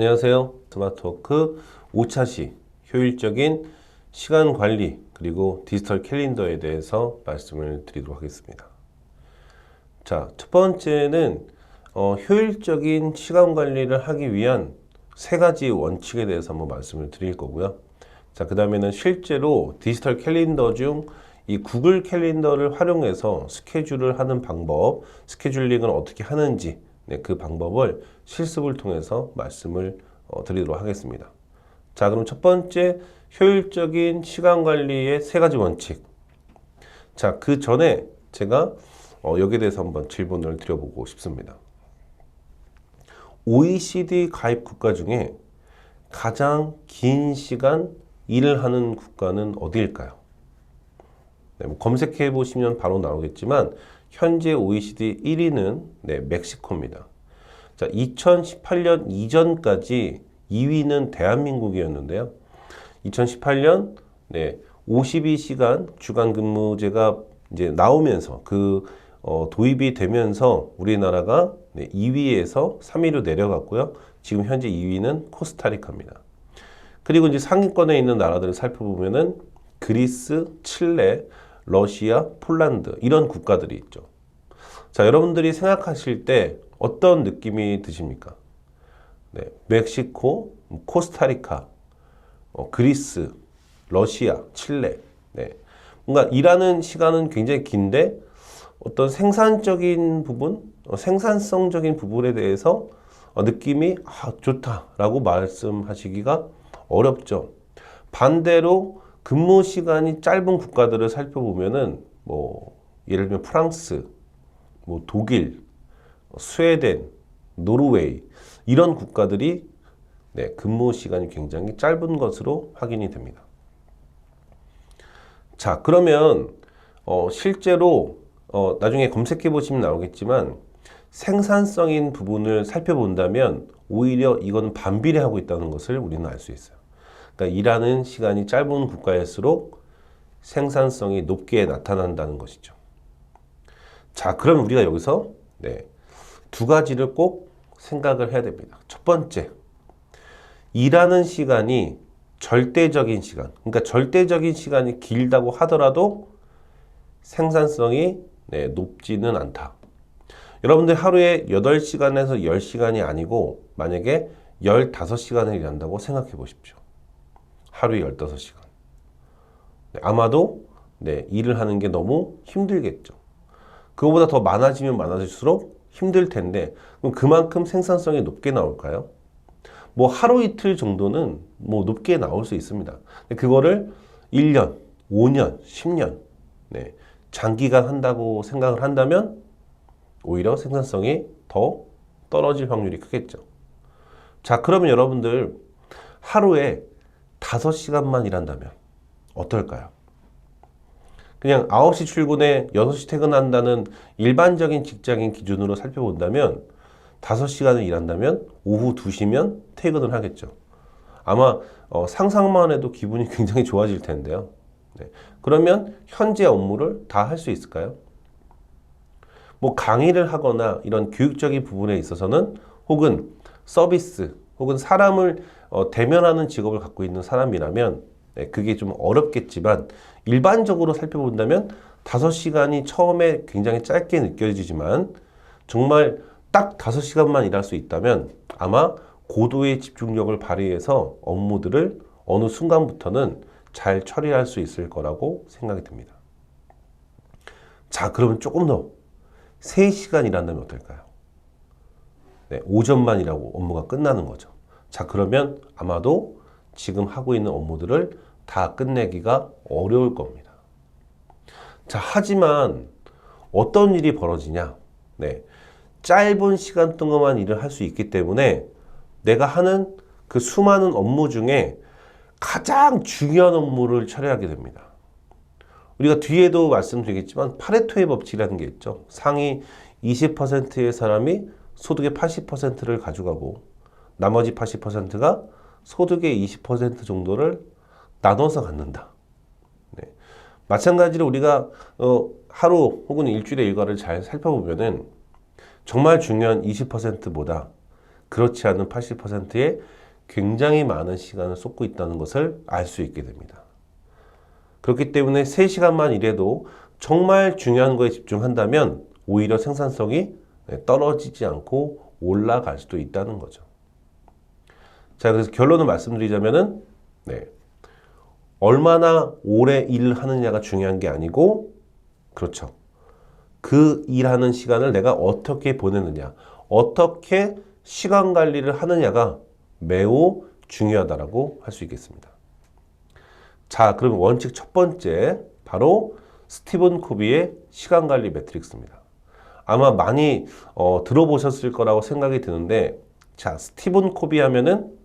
안녕하세요. 스마트워크 5차시 효율적인 시간 관리 그리고 디지털 캘린더에 대해서 말씀을 드리도록 하겠습니다. 자, 첫 번째는 어, 효율적인 시간 관리를 하기 위한 세 가지 원칙에 대해서 한번 말씀을 드릴 거고요. 자, 그 다음에는 실제로 디지털 캘린더 중 이 구글 캘린더를 활용해서 스케줄을 하는 방법, 스케줄링을 어떻게 하는지 네, 그 방법을 실습을 통해서 말씀을 어, 드리도록 하겠습니다. 자, 그럼 첫 번째 효율적인 시간 관리의 세 가지 원칙. 자, 그 전에 제가 어, 여기에 대해서 한번 질문을 드려보고 싶습니다. OECD 가입 국가 중에 가장 긴 시간 일을 하는 국가는 어디일까요? 네, 뭐 검색해 보시면 바로 나오겠지만 현재 OECD 1위는 네, 멕시코입니다. 자, 2018년 이전까지 2위는 대한민국이었는데요. 2018년 네, 52시간 주간 근무제가 이제 나오면서 그 어, 도입이 되면서 우리나라가 네, 2위에서 3위로 내려갔고요. 지금 현재 2위는 코스타리카입니다. 그리고 이제 상위권에 있는 나라들을 살펴보면은 그리스, 칠레, 러시아, 폴란드 이런 국가들이 있죠. 자, 여러분들이 생각하실 때 어떤 느낌이 드십니까? 네, 멕시코, 코스타리카, 어, 그리스, 러시아, 칠레. 네. 뭔가 일하는 시간은 굉장히 긴데 어떤 생산적인 부분, 어, 생산성적인 부분에 대해서 어, 느낌이 아, 좋다라고 말씀하시기가 어렵죠. 반대로 근무 시간이 짧은 국가들을 살펴보면은 뭐 예를 들면 프랑스, 뭐 독일, 스웨덴, 노르웨이 이런 국가들이 네, 근무 시간이 굉장히 짧은 것으로 확인이 됩니다. 자, 그러면 어, 실제로 어, 나중에 검색해 보시면 나오겠지만 생산성인 부분을 살펴본다면 오히려 이건 반비례하고 있다는 것을 우리는 알 수 있어요. 그러니까 일하는 시간이 짧은 국가일수록 생산성이 높게 나타난다는 것이죠. 자, 그럼 우리가 여기서 네, 두 가지를 꼭 생각을 해야 됩니다. 첫 번째, 일하는 시간이 절대적인 시간, 그러니까 절대적인 시간이 길다고 하더라도 생산성이 네, 높지는 않다. 여러분들 하루에 8시간에서 10시간이 아니고 만약에 15시간을 일한다고 생각해 보십시오. 하루에 15시간. 네, 아마도 네, 일을 하는 게 너무 힘들겠죠. 그거보다 더 많아지면 많아질수록 힘들 텐데 그럼 그만큼 생산성이 높게 나올까요? 뭐 하루 이틀 정도는 뭐 높게 나올 수 있습니다. 그거를 1년, 5년, 10년 네, 장기간 한다고 생각을 한다면 오히려 생산성이 더 떨어질 확률이 크겠죠. 자, 그러면 여러분들 하루에 5시간만 일한다면 어떨까요? 그냥 9시 출근에 6시 퇴근한다는 일반적인 직장인 기준으로 살펴본다면 5시간을 일한다면 오후 2시면 퇴근을 하겠죠. 아마 어, 상상만 해도 기분이 굉장히 좋아질 텐데요. 네. 그러면 현재 업무를 다 할 수 있을까요? 뭐 강의를 하거나 이런 교육적인 부분에 있어서는 혹은 서비스 혹은 사람을 어, 대면하는 직업을 갖고 있는 사람이라면 네, 그게 좀 어렵겠지만 일반적으로 살펴본다면 다섯 시간이 처음에 굉장히 짧게 느껴지지만 정말 딱 다섯 시간만 일할 수 있다면 아마 고도의 집중력을 발휘해서 업무들을 어느 순간부터는 잘 처리할 수 있을 거라고 생각이 듭니다. 자, 그러면 조금 더 3시간 일한다면 어떨까요? 네, 오전만 일하고 업무가 끝나는 거죠. 자, 그러면 아마도 지금 하고 있는 업무들을 다 끝내기가 어려울 겁니다. 자, 하지만 어떤 일이 벌어지냐? 네. 짧은 시간 동안만 일을 할 수 있기 때문에 내가 하는 그 수많은 업무 중에 가장 중요한 업무를 처리하게 됩니다. 우리가 뒤에도 말씀드리겠지만 파레토의 법칙이라는 게 있죠. 상위 20%의 사람이 소득의 80%를 가져가고 나머지 80%가 소득의 20% 정도를 나눠서 갖는다. 네. 마찬가지로 우리가 어, 하루 혹은 일주일의 일과를 잘 살펴보면은 정말 중요한 20%보다 그렇지 않은 80%에 굉장히 많은 시간을 쏟고 있다는 것을 알 수 있게 됩니다. 그렇기 때문에 3시간만 일해도 정말 중요한 거에 집중한다면 오히려 생산성이 네, 떨어지지 않고 올라갈 수도 있다는 거죠. 자, 그래서 결론을 말씀드리자면은, 네. 얼마나 오래 일을 하느냐가 중요한 게 아니고, 그렇죠. 그 일하는 시간을 내가 어떻게 보내느냐, 어떻게 시간 관리를 하느냐가 매우 중요하다라고 할 수 있겠습니다. 자, 그럼 원칙 첫 번째, 바로 스티븐 코비의 시간 관리 매트릭스입니다. 아마 많이 어, 들어보셨을 거라고 생각이 드는데, 자, 스티븐 코비 하면은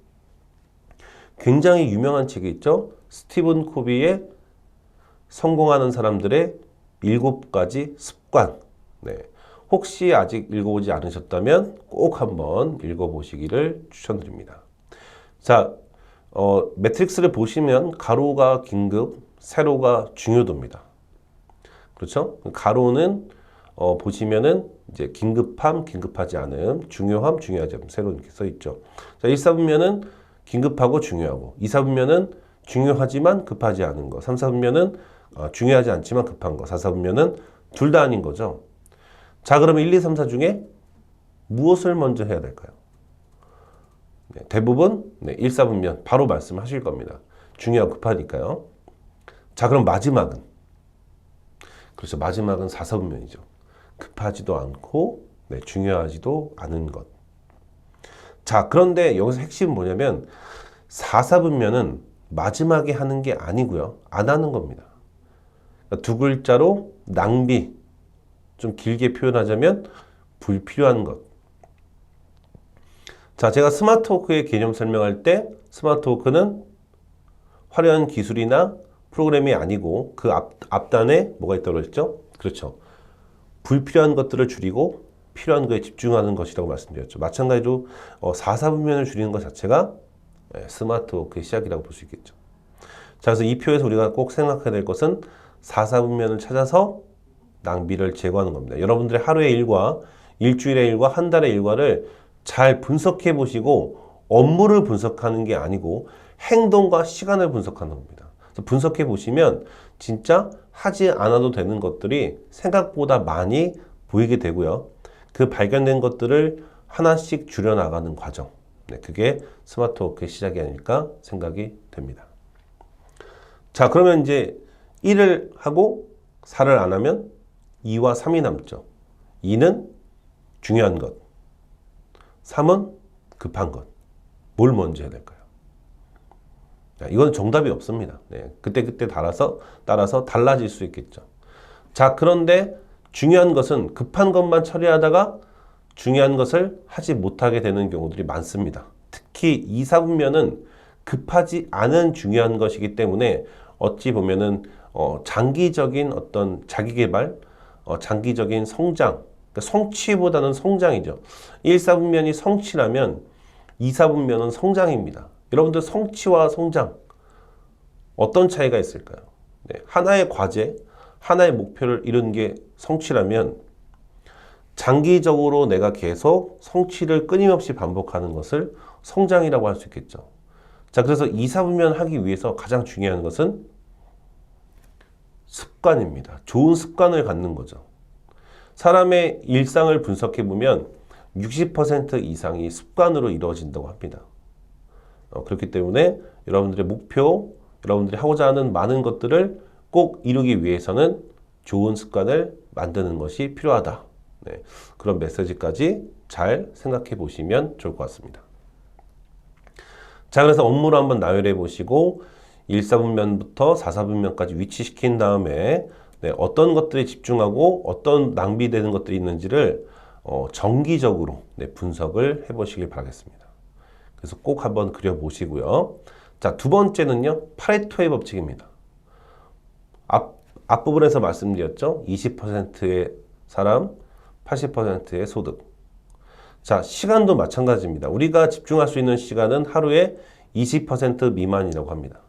굉장히 유명한 책이 있죠. 스티븐 코비의 성공하는 사람들의 일곱 가지 습관. 네. 혹시 아직 읽어보지 않으셨다면 꼭 한번 읽어보시기를 추천드립니다. 자, 어, 매트릭스를 보시면 가로가 긴급, 세로가 중요도입니다. 그렇죠? 가로는 어, 보시면은 이제 긴급함, 긴급하지 않음, 중요함, 중요하지 않음, 세로 이렇게 써 있죠. 자, 1, 4분면은 긴급하고 중요하고, 2, 4분면은 중요하지만 급하지 않은 거, 3, 4분면은 어, 중요하지 않지만 급한 거, 4, 4분면은 둘 다 아닌 거죠. 자, 그러면 1, 2, 3, 4 중에 무엇을 먼저 해야 될까요? 네, 대부분 네, 1, 4분면 바로 말씀하실 겁니다. 중요하고 급하니까요. 자, 그럼 마지막은 그렇죠. 마지막은 4, 4분면이죠. 급하지도 않고 네, 중요하지도 않은 것. 자, 그런데 여기서 핵심은 뭐냐면 4, 4분면은 마지막에 하는 게 아니고요. 안 하는 겁니다. 그러니까 두 글자로 낭비. 좀 길게 표현하자면 불필요한 것. 자, 제가 스마트워크의 개념 설명할 때 스마트워크는 화려한 기술이나 프로그램이 아니고 그 앞, 앞단에 뭐가 있다고 그랬죠? 그렇죠. 불필요한 것들을 줄이고 필요한 거에 집중하는 것이라고 말씀드렸죠. 마찬가지로 어, 4, 4분면을 줄이는 것 자체가 예, 스마트워크의 시작이라고 볼 수 있겠죠. 자, 그래서 이 표에서 우리가 꼭 생각해야 될 것은 4, 4분면을 찾아서 낭비를 제거하는 겁니다. 여러분들의 하루의 일과 일주일의 일과 한 달의 일과를 잘 분석해 보시고 업무를 분석하는 게 아니고 행동과 시간을 분석하는 겁니다. 분석해 보시면 진짜 하지 않아도 되는 것들이 생각보다 많이 보이게 되고요. 그 발견된 것들을 하나씩 줄여나가는 과정. 네, 그게 스마트워크의 시작이 아닐까 생각이 됩니다. 자, 그러면 이제 1을 하고 4를 안 하면 2와 3이 남죠. 2는 중요한 것. 3은 급한 것. 뭘 먼저 해야 될까요? 자, 이건 정답이 없습니다. 네, 그때그때 따라서, 따라서 달라질 수 있겠죠. 자, 그런데 중요한 것은 급한 것만 처리하다가 중요한 것을 하지 못하게 되는 경우들이 많습니다. 특히 2, 4분면은 급하지 않은 중요한 것이기 때문에 어찌 보면은 어, 장기적인 어떤 자기 개발, 어, 장기적인 성장, 그러니까 성취보다는 성장이죠. 1, 4분면이 성취라면 2, 4분면은 성장입니다. 여러분들 성취와 성장 어떤 차이가 있을까요? 네, 하나의 과제, 하나의 목표를 이룬 게 성취라면 장기적으로 내가 계속 성취를 끊임없이 반복하는 것을 성장이라고 할 수 있겠죠. 자, 그래서 2, 4분면 하기 위해서 가장 중요한 것은 습관입니다. 좋은 습관을 갖는 거죠. 사람의 일상을 분석해 보면 60% 이상이 습관으로 이루어진다고 합니다. 어, 그렇기 때문에 여러분들의 목표, 여러분들이 하고자 하는 많은 것들을 꼭 이루기 위해서는 좋은 습관을 만드는 것이 필요하다. 네, 그런 메시지까지 잘 생각해 보시면 좋을 것 같습니다. 자, 그래서 업무를 한번 나열해 보시고 1, 4분면부터 4, 4분면까지 위치시킨 다음에 네, 어떤 것들에 집중하고 어떤 낭비되는 것들이 있는지를 어, 정기적으로 네, 분석을 해보시길 바라겠습니다. 그래서 꼭 한번 그려보시고요. 자, 두 번째는요, 파레토의 법칙입니다. 앞, 앞부분에서 말씀드렸죠. 20%의 사람, 80%의 소득. 자, 시간도 마찬가지입니다. 우리가 집중할 수 있는 시간은 하루에 20% 미만이라고 합니다.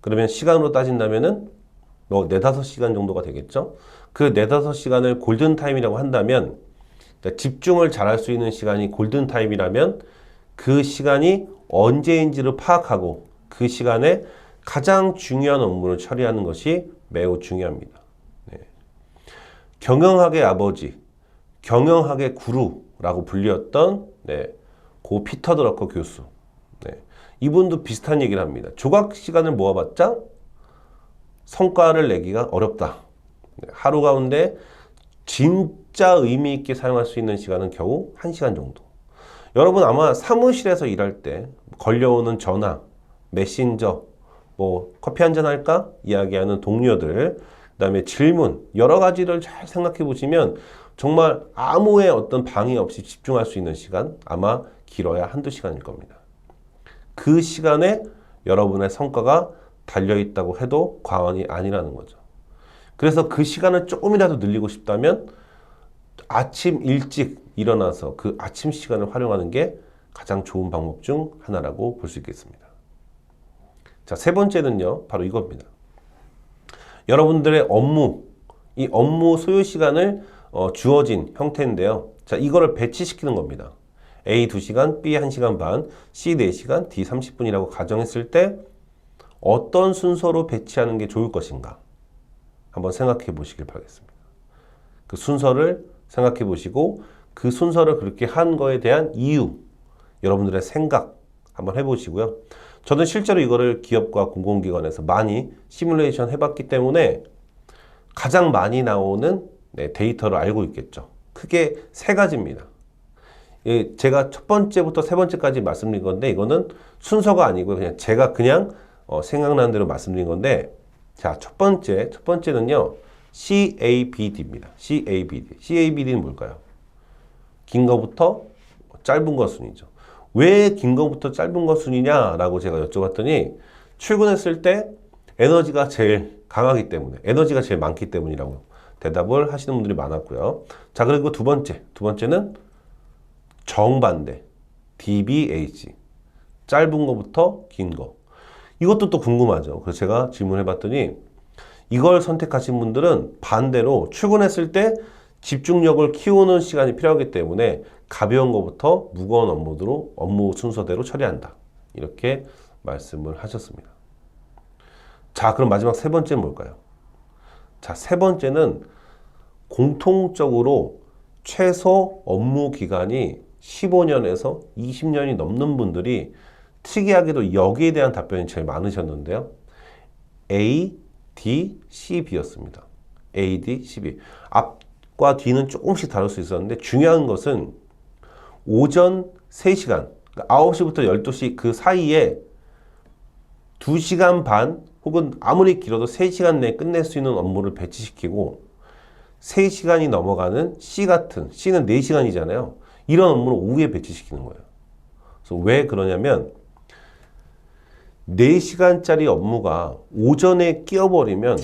그러면 시간으로 따진다면은 뭐 4, 5시간 정도가 되겠죠. 그 4, 5시간을 골든타임이라고 한다면 그러니까 집중을 잘할 수 있는 시간이 골든타임이라면 그 시간이 언제인지를 파악하고 그 시간에 가장 중요한 업무를 처리하는 것이 매우 중요합니다. 네. 경영학의 아버지, 경영학의 구루라고 불렸던 네, 고 피터 드러커 교수. 네. 이분도 비슷한 얘기를 합니다. 조각 시간을 모아봤자 성과를 내기가 어렵다. 네, 하루 가운데 진짜 의미 있게 사용할 수 있는 시간은 겨우 1시간 정도. 여러분 아마 사무실에서 일할 때 걸려오는 전화, 메신저, 뭐 커피 한 잔 할까? 이야기하는 동료들, 그다음에 질문 여러 가지를 잘 생각해 보시면 정말 아무의 어떤 방해 없이 집중할 수 있는 시간 아마 길어야 한두 시간일 겁니다. 그 시간에 여러분의 성과가 달려 있다고 해도 과언이 아니라는 거죠. 그래서 그 시간을 조금이라도 늘리고 싶다면 아침 일찍 일어나서 그 아침 시간을 활용하는 게 가장 좋은 방법 중 하나라고 볼 수 있겠습니다. 자, 세 번째는요, 바로 이겁니다. 여러분들의 업무, 이 업무 소요 시간을 어, 주어진 형태인데요. 자, 이거를 배치시키는 겁니다. A 2시간, B 1시간 반, C 4시간, D 30분이라고 가정했을 때 어떤 순서로 배치하는 게 좋을 것인가? 한번 생각해 보시길 바라겠습니다. 그 순서를 생각해 보시고 그 순서를 그렇게 한 거에 대한 이유, 여러분들의 생각 한번 해보시고요. 저는 실제로 이거를 기업과 공공기관에서 많이 시뮬레이션 해봤기 때문에 가장 많이 나오는 네, 데이터를 알고 있겠죠. 크게 세 가지입니다. 예, 제가 첫 번째부터 세 번째까지 말씀드린 건데 이거는 순서가 아니고요. 그냥 제가 그냥 어, 생각나는 대로 말씀드린 건데 자, 첫 번째, 첫 번째는요. CABD입니다. CABD. CABD는 뭘까요? 긴 거부터 짧은 거 순이죠. 왜 긴 거부터 짧은 거 순이냐라고 제가 여쭤봤더니 출근했을 때 에너지가 제일 강하기 때문에 에너지가 제일 많기 때문이라고 대답을 하시는 분들이 많았고요. 자, 그리고 두 번째. 두 번째는 정반대. DBH. 짧은 거부터 긴 거. 이것도 또 궁금하죠. 그래서 제가 질문해 봤더니 이걸 선택하신 분들은 반대로 출근했을 때 집중력을 키우는 시간이 필요하기 때문에 가벼운 것부터 무거운 업무로 업무 순서대로 처리한다. 이렇게 말씀을 하셨습니다. 자, 그럼 마지막 세 번째는 뭘까요? 자, 세 번째는 공통적으로 최소 업무 기간이 15년에서 20년이 넘는 분들이 특이하게도 여기에 대한 답변이 제일 많으셨는데요. A, D, C, B였습니다. A, D, C, B. 앞 과 뒤는 조금씩 다를 수 있었는데 중요한 것은 오전 3시간, 9시부터 12시 그 사이에 2시간 반 혹은 아무리 길어도 3시간 내에 끝낼 수 있는 업무를 배치시키고 3시간이 넘어가는 C 같은, C는 4시간이잖아요. 이런 업무를 오후에 배치시키는 거예요. 그래서 왜 그러냐면 4시간짜리 업무가 오전에 끼어버리면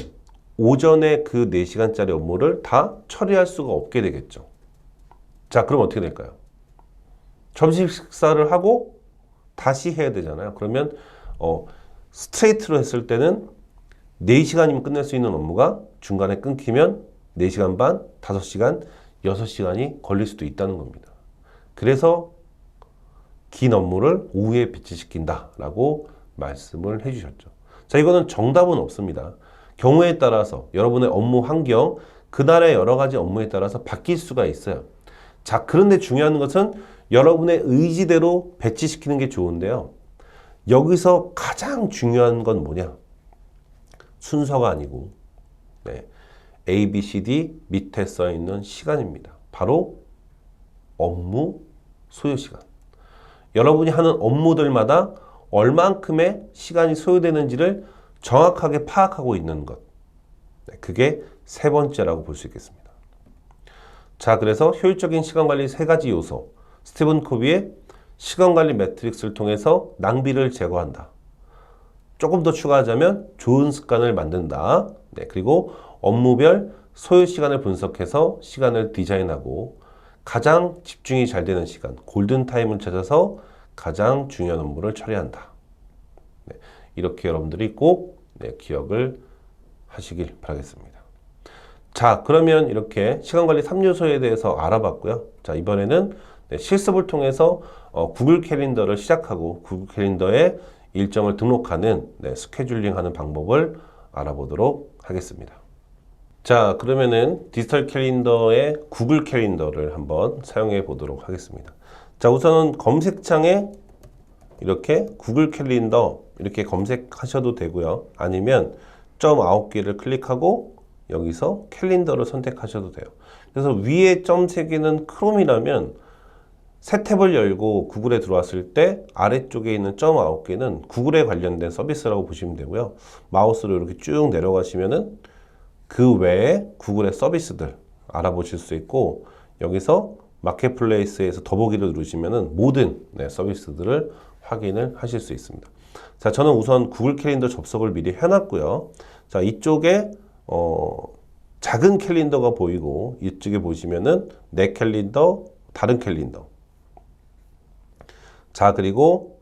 오전에 그 4시간짜리 업무를 다 처리할 수가 없게 되겠죠. 자, 그럼 어떻게 될까요? 점심 식사를 하고 다시 해야 되잖아요. 그러면 어, 스트레이트로 했을 때는 4시간이면 끝낼 수 있는 업무가 중간에 끊기면 4시간 반, 5시간, 6시간이 걸릴 수도 있다는 겁니다. 그래서 긴 업무를 오후에 배치시킨다라고 말씀을 해주셨죠. 자, 이거는 정답은 없습니다. 경우에 따라서 여러분의 업무 환경, 그날의 여러 가지 업무에 따라서 바뀔 수가 있어요. 자, 그런데 중요한 것은 여러분의 의지대로 배치시키는 게 좋은데요. 여기서 가장 중요한 건 뭐냐? 순서가 아니고, 네. A, B, C, D 밑에 써 있는 시간입니다. 바로 업무 소요 시간. 여러분이 하는 업무들마다 얼만큼의 시간이 소요되는지를 정확하게 파악하고 있는 것. 네, 그게 세 번째라고 볼 수 있겠습니다. 자, 그래서 효율적인 시간 관리 세 가지 요소. 스티븐 코비의 시간 관리 매트릭스를 통해서 낭비를 제거한다. 조금 더 추가하자면 좋은 습관을 만든다. 네, 그리고 업무별 소요 시간을 분석해서 시간을 디자인하고 가장 집중이 잘 되는 시간, 골든 타임을 찾아서 가장 중요한 업무를 처리한다. 네, 이렇게 여러분들이 꼭 네, 기억을 하시길 바라겠습니다. 자, 그러면 이렇게 시간관리 3요소에 대해서 알아봤고요. 자, 이번에는 네, 실습을 통해서 어, 구글 캘린더를 시작하고 구글 캘린더에 일정을 등록하는 네, 스케줄링하는 방법을 알아보도록 하겠습니다. 자, 그러면은 디지털 캘린더의 구글 캘린더를 한번 사용해 보도록 하겠습니다. 자, 우선은 검색창에 이렇게 구글 캘린더 이렇게 검색하셔도 되고요. 아니면 점 9개를 클릭하고 여기서 캘린더를 선택하셔도 돼요. 그래서 위에 점 3개는 크롬이라면 새 탭을 열고 구글에 들어왔을 때 아래쪽에 있는 점 9개는 구글에 관련된 서비스라고 보시면 되고요. 마우스로 이렇게 쭉 내려가시면은 그 외에 구글의 서비스들 알아보실 수 있고 여기서 마켓플레이스에서 더보기를 누르시면은 모든 네, 서비스들을 확인을 하실 수 있습니다. 자, 저는 우선 구글 캘린더 접속을 미리 해놨고요. 자, 이쪽에 어, 작은 캘린더가 보이고 이쪽에 보시면은 내 캘린더, 다른 캘린더. 자, 그리고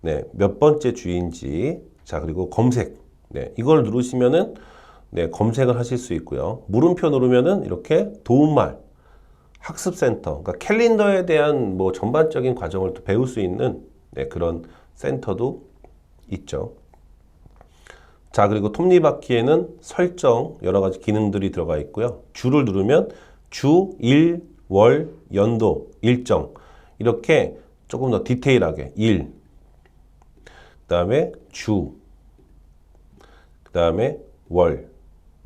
네, 몇 번째 주인지. 자, 그리고 검색. 네, 이걸 누르시면은 네, 검색을 하실 수 있고요. 물음표 누르면은 이렇게 도움말, 학습센터, 그러니까 캘린더에 대한 뭐 전반적인 과정을 또 배울 수 있는 네, 그런 센터도 있죠. 자, 그리고 톱니바퀴에는 설정 여러 가지 기능들이 들어가 있고요. 주를 누르면 주, 일, 월, 연도, 일정 이렇게 조금 더 디테일하게 일, 그 다음에 주, 그 다음에 월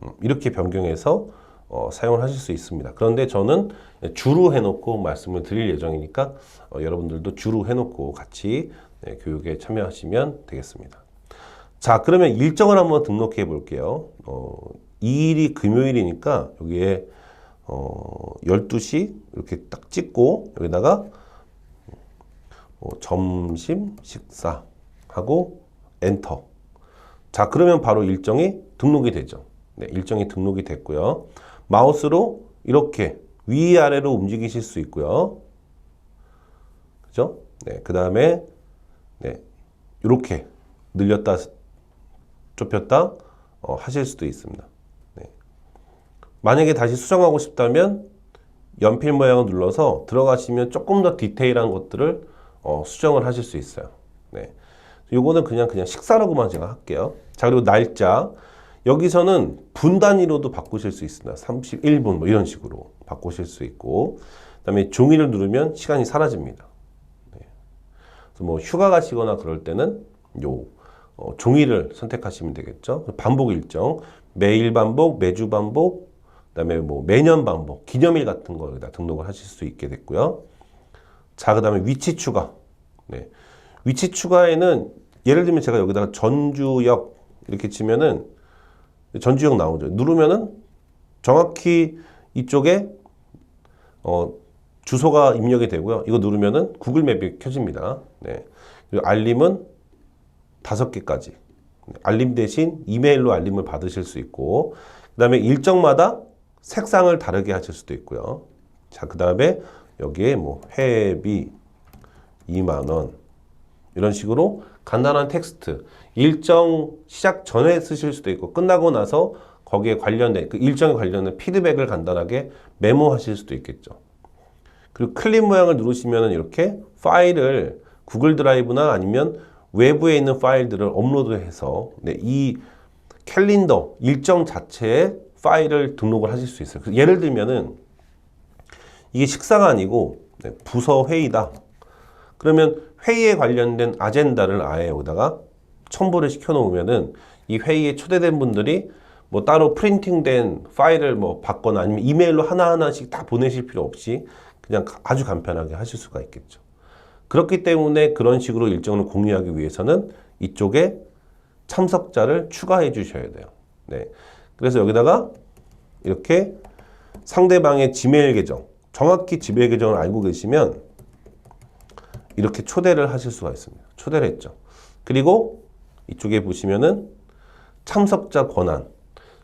음, 이렇게 변경해서 어, 사용을 하실 수 있습니다. 그런데 저는 주로 해놓고 말씀을 드릴 예정이니까 어, 여러분들도 주로 해놓고 같이 네, 교육에 참여하시면 되겠습니다. 자, 그러면 일정을 한번 등록해 볼게요. 어, 2일이 금요일이니까 여기에 어, 12시 이렇게 딱 찍고 여기다가 어, 점심 식사 하고 엔터. 자, 그러면 바로 일정이 등록이 되죠. 네, 일정이 등록이 됐고요. 마우스로 이렇게 위아래로 움직이실 수 있고요. 그죠? 네, 그 다음에 네, 이렇게 늘렸다 좁혔다 어, 하실 수도 있습니다. 네. 만약에 다시 수정하고 싶다면 연필 모양을 눌러서 들어가시면 조금 더 디테일한 것들을 어, 수정을 하실 수 있어요. 네. 요거는 그냥 그냥 식사라고만 제가 할게요. 자 그리고 날짜 여기서는 분 단위로도 바꾸실 수 있습니다. 31분 뭐 이런 식으로 바꾸실 수 있고 그다음에 종이를 누르면 시간이 사라집니다. 네. 그래서 뭐 휴가 가시거나 그럴 때는 요 어, 종이를 선택하시면 되겠죠. 반복 일정 매일 반복, 매주 반복, 그다음에 뭐 매년 반복, 기념일 같은 거 여기다 등록을 하실 수 있게 됐고요. 자, 그다음에 위치 추가. 네. 위치 추가에는 예를 들면 제가 여기다가 전주역 이렇게 치면은 전주역 나오죠. 누르면은 정확히 이쪽에 어, 주소가 입력이 되고요. 이거 누르면은 구글 맵이 켜집니다. 네. 그리고 알림은 다섯 개까지. 알림 대신 이메일로 알림을 받으실 수 있고, 그 다음에 일정마다 색상을 다르게 하실 수도 있고요. 자, 그 다음에 여기에 뭐 회비 2만원. 이런 식으로 간단한 텍스트. 일정 시작 전에 쓰실 수도 있고, 끝나고 나서 거기에 관련된, 그 일정에 관련된 피드백을 간단하게 메모하실 수도 있겠죠. 그리고 클립 모양을 누르시면 이렇게 파일을 구글 드라이브나 아니면 외부에 있는 파일들을 업로드해서 네, 이 캘린더 일정 자체에 파일을 등록을 하실 수 있어요. 예를 들면은 이게 식사가 아니고 네, 부서 회의다. 그러면 회의에 관련된 아젠다를 아예 여기다가 첨부를 시켜 놓으면은 이 회의에 초대된 분들이 뭐 따로 프린팅된 파일을 뭐 받거나 아니면 이메일로 하나하나씩 다 보내실 필요 없이 그냥 아주 간편하게 하실 수가 있겠죠. 그렇기 때문에 그런 식으로 일정을 공유하기 위해서는 이쪽에 참석자를 추가해 주셔야 돼요. 네. 그래서 여기다가 이렇게 상대방의 지메일 계정, 정확히 지메일 계정을 알고 계시면 이렇게 초대를 하실 수가 있습니다. 초대를 했죠. 그리고 이쪽에 보시면은 참석자 권한.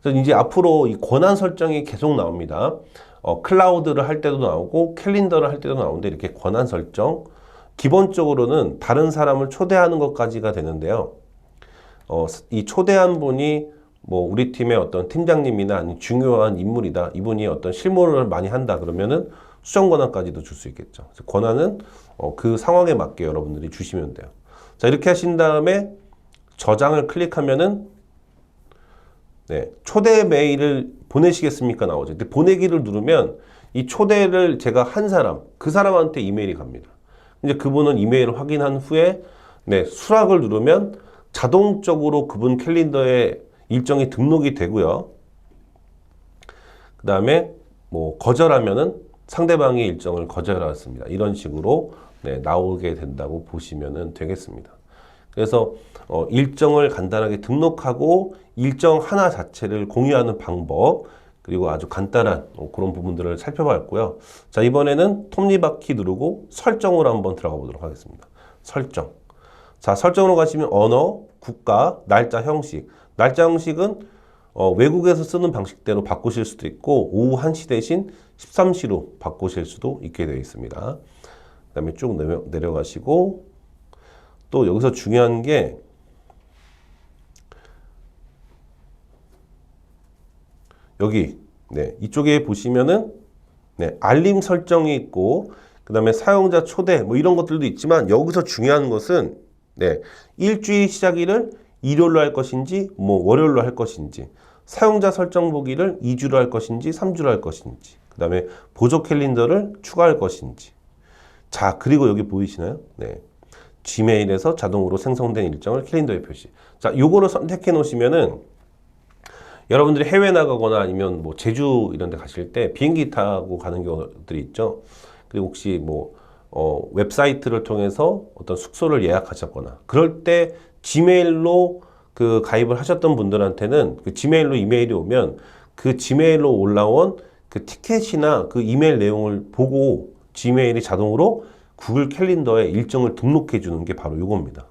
그래서 이제 앞으로 이 권한 설정이 계속 나옵니다. 어, 클라우드를 할 때도 나오고 캘린더를 할 때도 나오는데 이렇게 권한 설정. 기본적으로는 다른 사람을 초대하는 것까지가 되는데요. 어, 이 초대한 분이 뭐 우리 팀의 어떤 팀장님이나 아니 중요한 인물이다. 이분이 어떤 실무를 많이 한다. 그러면은 수정 권한까지도 줄 수 있겠죠. 그래서 권한은 어, 그 상황에 맞게 여러분들이 주시면 돼요. 자 이렇게 하신 다음에 저장을 클릭하면은 네, 초대 메일을 보내시겠습니까 나오죠. 근데 보내기를 누르면 이 초대를 제가 한 사람, 그 사람한테 이메일이 갑니다. 이제 그분은 이메일을 확인한 후에 네, 수락을 누르면 자동적으로 그분 캘린더에 일정이 등록이 되고요. 그 다음에 뭐 거절하면은 상대방의 일정을 거절하였습니다. 이런 식으로 네, 나오게 된다고 보시면 되겠습니다. 그래서 어, 일정을 간단하게 등록하고 일정 하나 자체를 공유하는 방법 그리고 아주 간단한 어, 그런 부분들을 살펴봤고요. 자 이번에는 톱니바퀴 누르고 설정으로 한번 들어가 보도록 하겠습니다. 설정. 자 설정으로 가시면 언어, 국가, 날짜, 형식. 날짜 형식은 어, 외국에서 쓰는 방식대로 바꾸실 수도 있고 오후 1시 대신 13시로 바꾸실 수도 있게 되어 있습니다. 그 다음에 쭉 내려, 내려가시고 또 여기서 중요한 게 여기 네, 이쪽에 보시면은 네, 알림 설정이 있고 그 다음에 사용자 초대 뭐 이런 것들도 있지만 여기서 중요한 것은 네, 일주일 시작일을 일요일로 할 것인지 뭐 월요일로 할 것인지 사용자 설정 보기를 2주로 할 것인지 3주로 할 것인지 그 다음에 보조 캘린더를 추가할 것인지 자 그리고 여기 보이시나요? 네. 지메일에서 자동으로 생성된 일정을 캘린더에 표시 자 요거를 선택해 놓으시면은 여러분들이 해외 나가거나 아니면 뭐 제주 이런 데 가실 때 비행기 타고 가는 경우들이 있죠. 그리고 혹시 뭐 어, 웹사이트를 통해서 어떤 숙소를 예약하셨거나 그럴 때 지메일로 그 가입을 하셨던 분들한테는 그 지메일로 이메일이 오면 그 지메일로 올라온 그 티켓이나 그 이메일 내용을 보고 지메일이 자동으로 구글 캘린더에 일정을 등록해 주는 게 바로 이겁니다.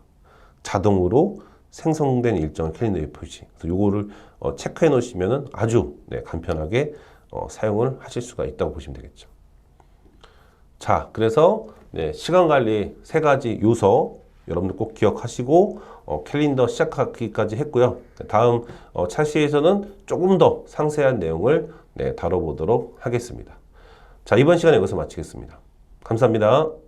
자동으로 생성된 일정을 캘린더에 표시. 요거를 어, 체크해 놓으시면은 아주 네, 간편하게 어, 사용을 하실 수가 있다고 보시면 되겠죠. 자, 그래서 네, 시간 관리 세 가지 요소 여러분들 꼭 기억하시고 어, 캘린더 시작하기까지 했고요. 다음 어, 차시에서는 조금 더 상세한 내용을 네, 다뤄보도록 하겠습니다. 자, 이번 시간 여기서 마치겠습니다. 감사합니다.